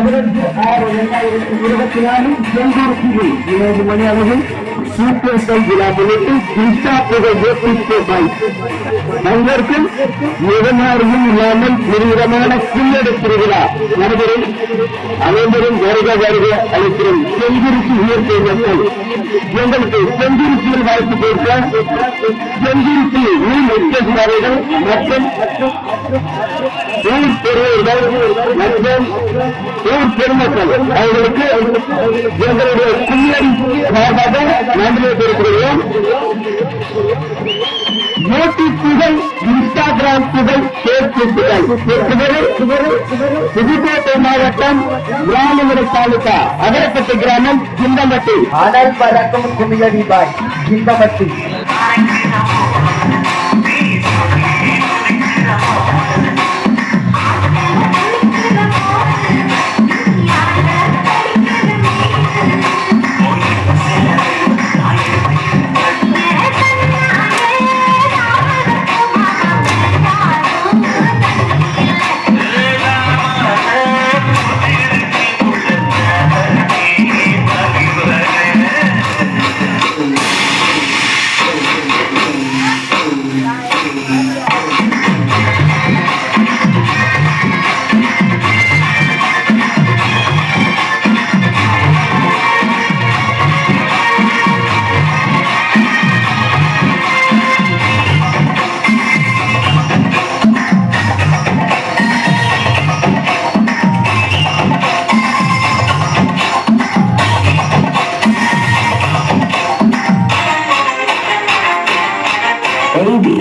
ஆறு இரண்டாயிரத்தி இருபத்தி நாலு செங்கூருக்கு இருபது மணி அளவு சூப்பர் விழா முன்னிட்டு இன்ஸ்டா புகழ் ஏபிகே எதனாரும் இல்லாமல் நிறுவனமான குள்ளடை திருவிழா நடைபெறும் அனைவரும் வருக வருக அளிக்கிறோம் செங்குறிச்சி இயற்கை மக்கள். எங்களுக்கு செங்குறிச்சியில் வாய்ப்பு கொடுக்க செங்குறிச்சி ஊர் மற்றும் ஊர் பெரியவர்கள் மற்றும் ஊர் பெருமக்கள் அவர்களுக்கு எங்களுடைய குள்ளடி சார்பாக நன்றியை தெரிவிக்கிறோம் யூடியூப் புகழ் இன்ஸ்டாகிராம் புகழ் பேஸ்புக் புதுக்கோட்டை மாவட்டம் கிராமமுறை தாலுகா அகரப்பட்டு கிராமம் கிண்டமட்டி அனல் பறக்கும் குமிழடி பாய் சிங்கமட்டி baby